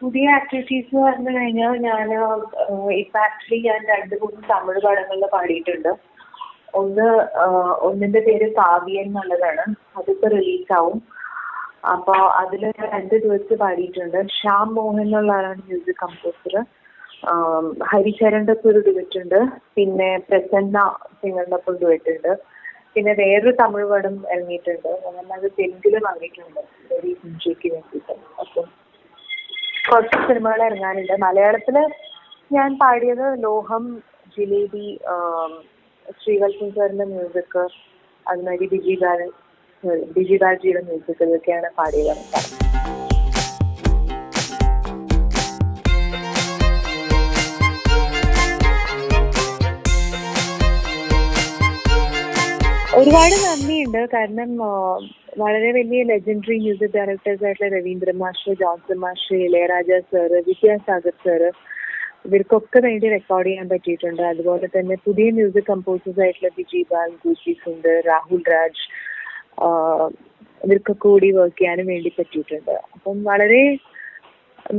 പുതിയ ആക്ടിവിറ്റീസ് എന്ന് പറഞ്ഞു കഴിഞ്ഞാൽ ഞാൻ ഇപ്പൊ ആക്ച്വലി ഞാൻ രണ്ട് മൂന്ന് തമിഴ് പടങ്ങളിൽ പാടിയിട്ടുണ്ട്. ഒന്ന് ഒന്നിന്റെ പേര് കാവ്യ എന്നുള്ളതാണ്. അതിപ്പോ റിലീസ് ആവും. അപ്പൊ അതിൽ രണ്ട് ദിവസം പാടിയിട്ടുണ്ട്. ശ്യാം മോഹൻ എന്നുള്ള ആളാണ് മ്യൂസിക് കമ്പോസർ ഹരിചരന്റെ ഒരു ഉണ്ട്. പിന്നെ പ്രസന്ന സിംഗറിന്റെ ഒപ്പം ഉണ്ട്. പിന്നെ വേറൊരു തമിഴ് പടം ഇറങ്ങിയിട്ടുണ്ട്. അത് തെലുങ്കിൽ ഇറങ്ങിയിട്ടുണ്ട് ഇഞ്ചയ്ക്ക് വേണ്ടിയിട്ട്. അപ്പം കുറച്ച് സിനിമകൾ ഇറങ്ങാനുണ്ട്. മലയാളത്തിൽ ഞാൻ പാടിയത് ലോഹം ജിലേബി ശ്രീവത്സൻ സാറിന്റെ മ്യൂസിക് അതുമാതിരി ബിജി ബാൽ ബിജി ബിജിബാൽജിയുടെ മ്യൂസിക് ഇതൊക്കെയാണ് പാടിയത്. ഒരുപാട് നന്ദിയുണ്ട്. കാരണം വളരെ വലിയ ലെജൻഡറി മ്യൂസിക് ഡയറക്ടേഴ്സ് ആയിട്ടുള്ള രവീന്ദ്ര മാഷ് ജോൺസൺ മാഷ് ഇളയരാജ സാറ് വിദ്യാസാഗർ സാറ് ഇവർക്കൊക്കെ വേണ്ടി റെക്കോർഡ് ചെയ്യാൻ പറ്റിയിട്ടുണ്ട്. അതുപോലെ തന്നെ പുതിയ മ്യൂസിക് കമ്പോസേഴ്സ് ആയിട്ടുള്ള വിജയ് ബാൽ ഗുജി സുന്ദർ രാഹുൽ രാജ് ഇവർക്കൊക്കെ കൂടി വർക്ക് ചെയ്യാനും വേണ്ടി പറ്റിയിട്ടുണ്ട്. അപ്പം വളരെ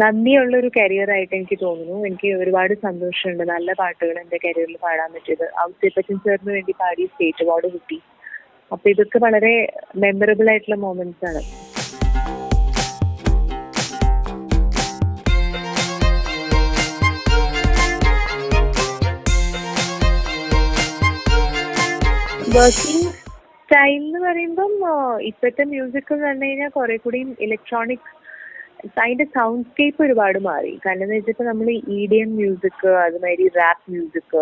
നന്ദിയുള്ള ഒരു കരിയർ ആയിട്ട് എനിക്ക് തോന്നുന്നു. എനിക്ക് ഒരുപാട് സന്തോഷമുണ്ട്. നല്ല പാട്ടുകൾ എന്റെ കരിയറിൽ പാടാൻ പറ്റിയത്. ഔസേപ്പച്ചൻ സാറിന് വേണ്ടി പാടി സ്റ്റേറ്റ് അവാർഡ് കിട്ടി. അപ്പൊ ഇതൊക്കെ വളരെ മെമ്മറബിൾ ആയിട്ടുള്ള മൊമെന്റ്സ് ആണ്. വർക്കിംഗ് സ്റ്റൈൽ എന്ന് പറയുമ്പം ഇപ്പോഴത്തെ മ്യൂസിക് എന്ന് പറഞ്ഞു കഴിഞ്ഞാൽ കുറെ കൂടിയും ഇലക്ട്രോണിക് അതിന്റെ സൗണ്ട് സ്കേപ്പ് ഒരുപാട് മാറി. കാരണം എന്ന് വെച്ചിട്ട് നമ്മൾ ഇ ഡി എം മ്യൂസിക് അതുമാതിരി റാപ്പ് മ്യൂസിക്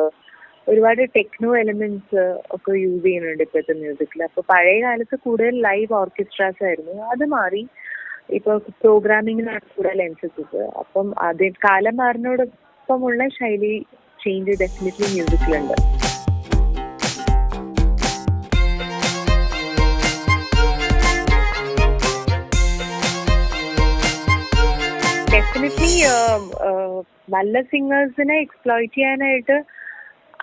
ഒരുപാട് ടെക്നോ എലമെന്റ്സ് ഒക്കെ യൂസ് ചെയ്യുന്നുണ്ട് ഇപ്പോഴത്തെ മ്യൂസിക്കിൽ അപ്പൊ പഴയ കാലത്ത് കൂടുതൽ ലൈവ് ഓർക്കസ്ട്രാസ് ആയിരുന്നു. അത് മാറി. ഇപ്പൊ പ്രോഗ്രാമിങ്ങിനാണ് കൂടുതൽ എൻസസിസ് അപ്പം അത് കാലം മാറിനോടൊപ്പമുള്ള ശൈലി ചേഞ്ച് ഡെഫിനറ്റ്ലി മ്യൂസിക്കിലുണ്ട് ഡെഫിനറ്റ്ലി നല്ല സിംഗേഴ്സിനെ എക്സ്പ്ലോയിറ്റ് ചെയ്യാനായിട്ട്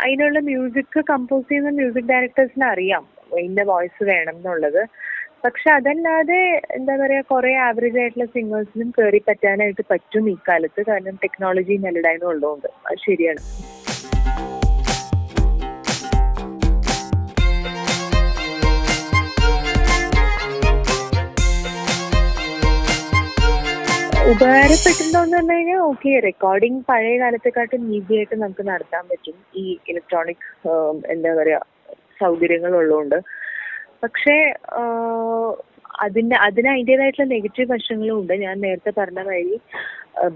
അതിനുള്ള മ്യൂസിക് കമ്പോസ് ചെയ്യുന്ന മ്യൂസിക് ഡയറക്ടേഴ്സിന് അറിയാം. ഇന്ന വോയിസ് വേണം എന്നുള്ളത്. പക്ഷെ അതല്ലാതെ എന്താ പറയാ കുറെ ആവറേജ് ആയിട്ടുള്ള സിംഗേഴ്സിനും കയറി പറ്റാനായിട്ട് പറ്റും ഈ കാലത്ത്. കാരണം ടെക്നോളജി നല്ലതായിരുന്നു ഉള്ളതുകൊണ്ട് അത് ശരിയാണ്. ഉപകാരപ്പെട്ടിട്ടുണ്ടോ എന്ന് പറഞ്ഞു കഴിഞ്ഞാൽ ഓക്കെ റെക്കോർഡിംഗ് പഴയ കാലത്തെക്കാട്ടും ഈസി ആയിട്ട് നമുക്ക് നടത്താൻ പറ്റും. ഈ ഇലക്ട്രോണിക് എന്താ പറയാ സൗകര്യങ്ങൾ ഉള്ളതുകൊണ്ട് പക്ഷേ അതിന്റെ അതിന് അതിന്റെതായിട്ടുള്ള നെഗറ്റീവ് വശങ്ങളും ഉണ്ട്. ഞാൻ നേരത്തെ പറഞ്ഞ വഴി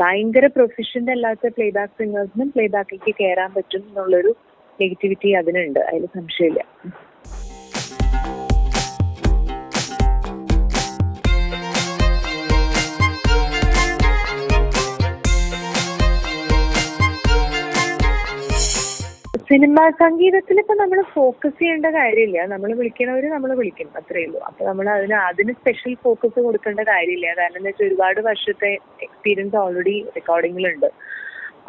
ഭയങ്കര പ്രൊഫഷണൽ അല്ലാത്ത പ്ലേ ബാക്ക് സിംഗേഴ്സിനും പ്ലേ ബാക്കിലേക്ക് കയറാൻ പറ്റും എന്നുള്ളൊരു നെഗറ്റിവിറ്റി അതിനുണ്ട്. അതിൽ സംശയമില്ല. സിനിമാ സംഗീതത്തിൽ ഇപ്പൊ നമ്മൾ ഫോക്കസ് ചെയ്യേണ്ട കാര്യമില്ല. നമ്മൾ വിളിക്കണവര് നമ്മൾ വിളിക്കും അത്രേ ഉള്ളൂ. അപ്പൊ നമ്മൾ അതിന് അതിന് സ്പെഷ്യൽ ഫോക്കസ് കൊടുക്കേണ്ട കാര്യമില്ല. കാരണം എന്താ വെച്ചാൽ ഒരുപാട് വർഷത്തെ എക്സ്പീരിയൻസ് ഓൾറെഡി റെക്കോർഡിങ്ങിലുണ്ട്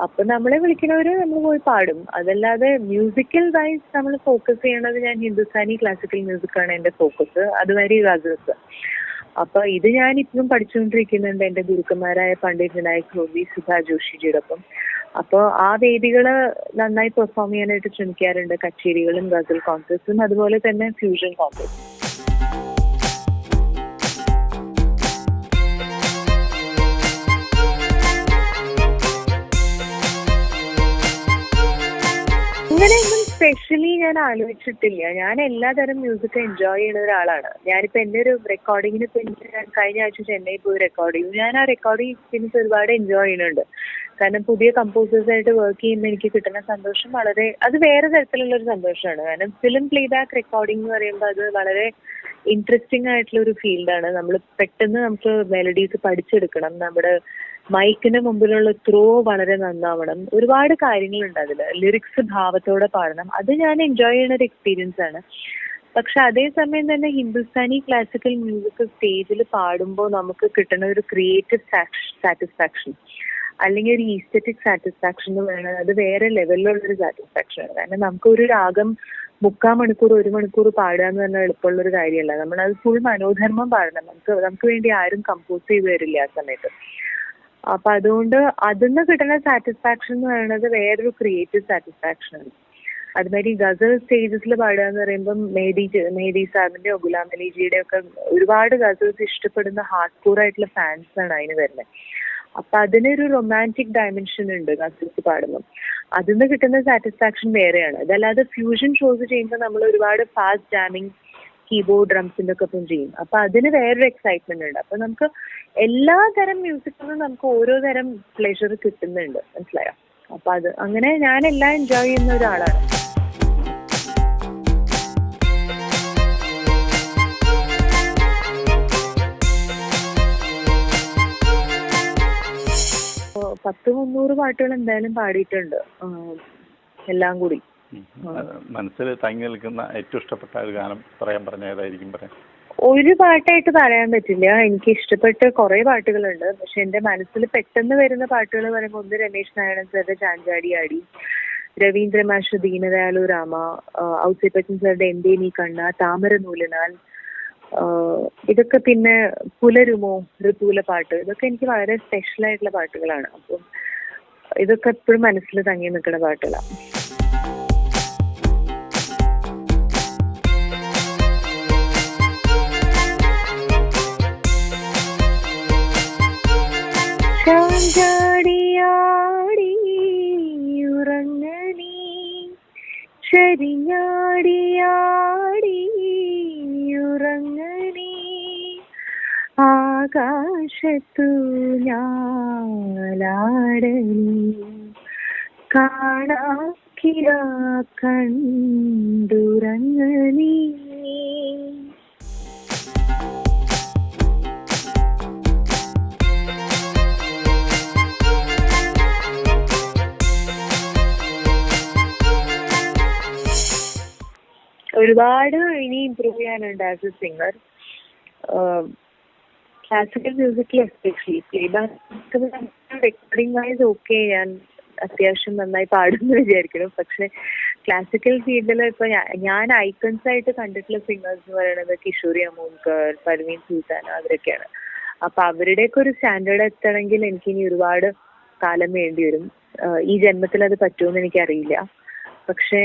അപ്പൊ നമ്മളെ വിളിക്കണവര് നമ്മൾ പോയി പാടും. അതല്ലാതെ മ്യൂസിക്കൽ വൈസ് നമ്മൾ ഫോക്കസ് ചെയ്യണത് ഞാൻ ഹിന്ദുസ്ഥാനി ക്ലാസിക്കൽ മ്യൂസിക് ആണ് എന്റെ ഫോക്കസ് അതുമാതിരി ഗസൽസ് അപ്പൊ ഇത് ഞാൻ ഇപ്പോഴും പഠിച്ചുകൊണ്ടിരിക്കുന്നുണ്ട് എന്റെ ഗുരുക്കന്മാരായ പണ്ഡിറ്റ് വിനായക് ഹോബി സുധാ ജോഷിജിയോടൊപ്പം. അപ്പൊ ആ വേദികൾ നന്നായി പെർഫോം ചെയ്യാനായിട്ട് ശ്രമിക്കാറുണ്ട്. കച്ചേരികളും ഗസൽ കോൺസേർട്സും അതുപോലെ തന്നെ ഫ്യൂഷൻ കോൺഗ്രസ് സ്പെഷ്യലി ഞാൻ ആലോചിച്ചിട്ടില്ല. ഞാൻ എല്ലാതരം മ്യൂസിക് എൻജോയ് ചെയ്യുന്ന ഒരാളാണ്. ഞാനിപ്പോ എന്റെ ഒരു റെക്കോർഡിങ്ങിന് ഇപ്പൊ കഴിഞ്ഞ ആഴ്ച ചെന്നൈ പോയി റെക്കോർഡ് ചെയ്തു. ഞാൻ ആ റെക്കോർഡിംഗ് എക്സ്പീരിയൻസ് ഒരുപാട് എൻജോയ് ചെയ്യുന്നുണ്ട്. കാരണം പുതിയ കമ്പോസേഴ്സ് ആയിട്ട് വർക്ക് ചെയ്യുമ്പോൾ എനിക്ക് കിട്ടുന്ന സന്തോഷം വളരെ അത് വേറെ തരത്തിലുള്ള ഒരു സന്തോഷമാണ്. കാരണം ഫിലിം പ്ലേബാക്ക് റെക്കോർഡിംഗ് എന്ന് പറയുമ്പോൾ അത് വളരെ ഇൻട്രസ്റ്റിംഗ് ആയിട്ടുള്ള ഒരു ഫീൽഡാണ് നമ്മൾ പെട്ടെന്ന് നമുക്ക് മെലഡീസ് പഠിച്ചെടുക്കണം. നമ്മുടെ മൈക്കിന് മുമ്പിലുള്ള ത്രോ വളരെ നന്നാവണം. ഒരുപാട് കാര്യങ്ങളുണ്ട് അതിൽ ലിറിക്സ് ഭാവത്തോടെ പാടണം. അത് ഞാൻ എൻജോയ് ചെയ്യുന്ന ഒരു എക്സ്പീരിയൻസ് ആണ്. പക്ഷെ അതേസമയം തന്നെ ഹിന്ദുസ്ഥാനി ക്ലാസിക്കൽ മ്യൂസിക് സ്റ്റേജിൽ പാടുമ്പോൾ നമുക്ക് കിട്ടുന്ന ഒരു ക്രിയേറ്റീവ് സാറ്റിസ്ഫാക്ഷൻ അല്ലെങ്കിൽ ഒരു ഈസ്തറ്റിക് സാറ്റിസ്ഫാക്ഷൻ എന്ന് പറയുന്നത് അത് വേറെ ലെവലിലുള്ള ഒരു സാറ്റിസ്ഫാക്ഷൻ ആണ്. കാരണം നമുക്ക് ഒരു രാഗം മുക്കാൽ മണിക്കൂർ ഒരു മണിക്കൂർ പാടുക എന്ന് പറഞ്ഞാൽ എളുപ്പമുള്ള ഒരു കാര്യമല്ല. നമ്മൾ അത് ഫുൾ മനോധർമ്മം പാടണം. നമുക്ക് നമുക്ക് വേണ്ടി ആരും കമ്പോസ് ചെയ്ത് തരില്ല ആ സമയത്ത്. അപ്പൊ അതുകൊണ്ട് അതിന്ന് കിട്ടുന്ന സാറ്റിസ്ഫാക്ഷൻ എന്ന് പറയുന്നത് വേറൊരു ക്രിയേറ്റീവ് സാറ്റിസ്ഫാക്ഷൻ ആണ്. അതുമാതിരി ഗസൽ സ്റ്റേജസിൽ പാടുക എന്ന് പറയുമ്പം മേഡി മേഡി സാറിന്റെയോ ഗുലാം അലിജിയുടെ ഒക്കെ ഒരുപാട് ഗസൽസ് ഇഷ്ടപ്പെടുന്ന ഹാർഡ് കോർ ആയിട്ടുള്ള ഫാൻസ് ആണ് അതിന് വരുന്നത്. അപ്പൊ അതിനൊരു റൊമാന്റിക് ഡയമെൻഷൻ ഉണ്ട് കസിൻസ് പാടുമ്പോൾ അതിൽ നിന്ന് കിട്ടുന്ന സാറ്റിസ്ഫാക്ഷൻ വേറെയാണ്. അതല്ലാതെ ഫ്യൂഷൻ ഷോസ് ചെയ്യുമ്പോൾ നമ്മൾ ഒരുപാട് ഫാസ്റ്റ് ജാമിങ് കീബോർഡ് ഡ്രംസിന്റെ ഒക്കെ ഒപ്പം ചെയ്യും. അപ്പൊ അതിന് വേറൊരു എക്സൈറ്റ്മെന്റ് ഉണ്ട്. അപ്പൊ നമുക്ക് എല്ലാ തരം മ്യൂസിക്കിലും നമുക്ക് ഓരോ തരം പ്ലെഷർ കിട്ടുന്നുണ്ട്. മനസ്സിലായോ? അപ്പൊ അത് അങ്ങനെ ഞാൻ എല്ലാം എൻജോയ് ചെയ്യുന്ന ഒരാളാണ്. പത്ത് മുന്നൂറ് പാട്ടുകൾ എന്തായാലും പാടിയിട്ടുണ്ട്. എല്ലാം കൂടി. മനസ്സിൽ തങ്ങി നിൽക്കുന്ന ഏറ്റവും ഇഷ്ടപ്പെട്ട ഒരു ഗാനം പറയാൻ പറഞ്ഞ ഏതായിരിക്കും പറയാം ഒരു പാട്ടായിട്ട് പറയാൻ പറ്റില്ല. എനിക്ക് ഇഷ്ടപ്പെട്ട കുറെ പാട്ടുകളുണ്ട്. പക്ഷെ എന്റെ മനസ്സിൽ പെട്ടെന്ന് വരുന്ന പാട്ടുകൾ പറയുമ്പോൾ ഒന്ന് രമേശ് നാരായണൻ സാറിന്റെ ചാഞ്ചാടി ആടി രവീന്ദ്ര മാഷ് ദീനദയാലു രാമ ഔസേപ്പച്ചൻ സാറിന്റെ എന്തേ നീ കണ്ണ താമര നൂലിനാൽ ഇതൊക്കെ പിന്നെ പുലരുമോ? ഋതുല പാട്ട് ഇതൊക്കെ എനിക്ക് വളരെ സ്പെഷ്യൽ ആയിട്ടുള്ള പാട്ടുകളാണ്. അപ്പം ഇതൊക്കെ എപ്പോഴും മനസ്സിൽ തങ്ങി നിൽക്കുന്ന പാട്ടുകളാണ് ചാടിയാടി ഉറങ്ങണി. ഉറങ്ങണി ആകാശത്തു ഞാലാടലി. കാണാക്കിര കണ്ടുറങ്ങണി ഒരുപാട് ഇനി ഇമ്പ്രൂവ് ചെയ്യാനുണ്ട് as a singer classical മ്യൂസിക്കിൽ especially playback recording wise okay ഞാൻ അത്യാവശ്യം നന്നായി പാടുന്നു വിചാരിക്കണം പക്ഷെ ക്ലാസിക്കൽ ഫീൽഡിൽ ഇപ്പൊ ഞാൻ ഐക്കൺസ് ആയിട്ട് കണ്ടിട്ടുള്ള സിംഗേഴ്സ് എന്ന് പറയുന്നത് കിഷോറി അമോൻകർ പർവീൻ സുൽത്താന അവരൊക്കെയാണ്. അപ്പൊ അവരുടെയൊക്കെ ഒരു സ്റ്റാൻഡേർഡ് എത്തണമെങ്കിൽ എനിക്ക് ഇനി ഒരുപാട് കാലം വേണ്ടി വരും. ഈ ജന്മത്തിൽ അത് പറ്റുമെന്ന് എനിക്കറിയില്ല. പക്ഷേ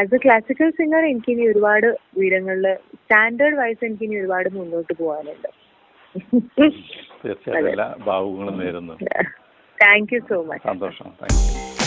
ആസ് എ ക്ലാസിക്കൽ സിംഗർ എനിക്കിനി ഒരുപാട് ഉയരങ്ങളിൽ സ്റ്റാൻഡേർഡ് വൈസ് എനിക്ക് എനിക്കിനി ഒരുപാട് മുന്നോട്ട് പോകാനുണ്ട്. തീർച്ചയായും എല്ലാ ഭാവുകങ്ങളും നേരുന്നു. താങ്ക് യു സോ മച്ച് സന്തോഷം. Thank you